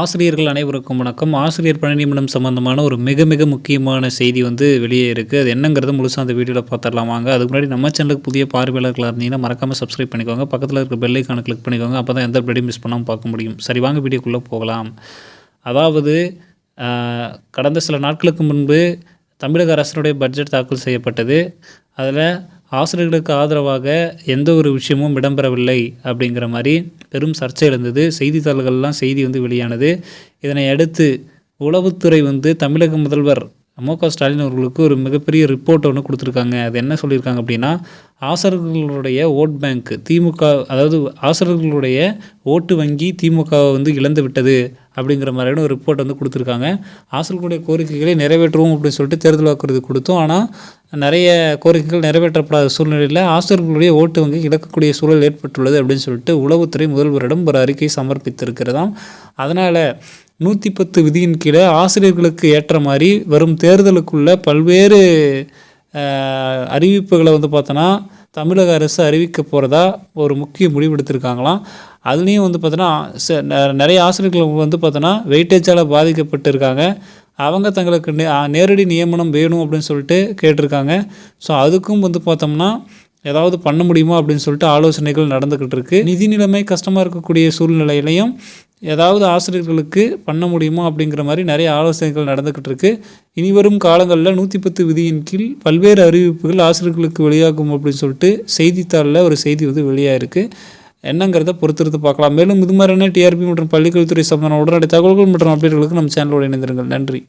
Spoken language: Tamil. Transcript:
ஆசிரியர்கள் அனைவருக்கும் வணக்கம். ஆசிரியர் பணி நியமனம் சம்பந்தமான ஒரு மிக மிக முக்கியமான செய்தி வந்து வெளியே இருக்குது அது என்னங்கிறது முழுசாக அந்த வீடியோவில் பார்த்துடலாம் வாங்க. அதுக்கு முன்னாடி நம்ம சேனலுக்கு புதிய பார்வையாளர்களாக இருந்தீங்கன்னா மறக்காமல் சப்ஸ்கிரைப் பண்ணிக்கோங்க. பக்கத்தில் இருக்க பெல்லைக்கான கிளிக் பண்ணிக்கோங்க. அப்போ தான் எந்த வீடியோ மிஸ் பண்ணாமல் பார்க்க முடியும். சரி வாங்க வீடியோக்குள்ளே போகலாம். அதாவது கடந்த சில நாட்களுக்கு முன்பு தமிழக அரசினுடைய பட்ஜெட் தாக்கல் செய்யப்பட்டது. அதில் ஆசிரியர்களுக்கு ஆதரவாக எந்த ஒரு விஷயமும் இடம்பெறவில்லை அப்படிங்கிற மாதிரி பெரும் சர்ச்சை எழுந்தது செய்தித்தாள்கள்லாம் செய்தி வந்து வெளியானது. இதனை அடுத்து உளவுத்துறை வந்து தமிழக முதல்வர் மு க ஸ்டாலின் அவர்களுக்கு ஒரு மிகப்பெரிய ரிப்போர்ட் ஒன்று கொடுத்துருக்காங்க. அது என்ன சொல்லியிருக்காங்க அப்படின்னா ஆசிரியர்களுடைய ஓட் பேங்க் திமுக அதாவது ஆசிரியர்களுடைய ஓட்டு வங்கி திமுகவை வந்து இழந்து விட்டது அப்படிங்கிற மாதிரியான ஒரு ரிப்போர்ட் வந்து கொடுத்துருக்காங்க. ஆசிரியர்களுடைய கோரிக்கைகளை நிறைவேற்றுவோம் அப்படின்னு சொல்லிட்டு தேர்தல் வாக்குறுதி கொடுத்தோம். ஆனால் நிறைய கோரிக்கைகள் நிறைவேற்றப்படாத சூழ்நிலையில் ஆசிரியர்களுடைய ஓட்டு வங்கி இழக்கக்கூடிய சூழல் ஏற்பட்டுள்ளது அப்படின்னு சொல்லிட்டு உளவுத்துறை முதல்வரிடம் ஒரு அறிக்கை சமர்ப்பித்திருக்கிறதாம். அதனால் நூற்றி பத்து விதியின் கீழே ஆசிரியர்களுக்கு ஏற்ற மாதிரி வரும் தேர்தலுக்குள்ள பல்வேறு அறிவிப்புகளை வந்து பார்த்தோன்னா தமிழக அரசு அறிவிக்க போகிறதா ஒரு முக்கிய முடிவெடுத்திருக்காங்களாம் அதுலேயும் வந்து பார்த்தோன்னா ச- நிறைய ஆசிரியர்கள் வந்து பார்த்தோன்னா வெயிட்டேஜால் பாதிக்கப்பட்டிருக்காங்க. அவங்க தங்களுக்கு நே நேரடி நியமனம் வேணும் அப்படின்னு சொல்லிட்டு கேட்டிருக்காங்க. ஸோ அதுக்கும் வந்து பார்த்தோம்னா ஏதாவது பண்ண முடியுமா அப்படின்னு சொல்லிட்டு ஆலோசனைகள் நடந்துக்கிட்டு இருக்கு. நிதி நிலைமை கஷ்டமாக இருக்கக்கூடிய சூழ்நிலையிலையும் ஏதாவது ஆசிரியர்களுக்கு பண்ண முடியுமா அப்படிங்கிற மாதிரி நிறைய ஆலோசனைகள் நடந்துக்கிட்டு இருக்கு இனிவரும் காலங்களில் நூற்றி பத்து விதியின் கீழ் பல்வேறு அறிவிப்புகள் ஆசிரியர்களுக்கு வெளியாகும் அப்படின்னு சொல்லிட்டு செய்தித்தாளில் ஒரு செய்தி வந்து வெளியாயிருக்கு. என்னங்கிறத பொறுத்திருந்து பார்க்கலாம். மேலும் இது மாதிரியான டிஆர்பி மற்றும் பள்ளிக்கல்வித்துறை சம்பந்தமான உடனடி தகவல்கள் மற்றும் அப்டேட்களுக்கு நம்ம சேனலோடு இணைந்திருங்கள். நன்றி.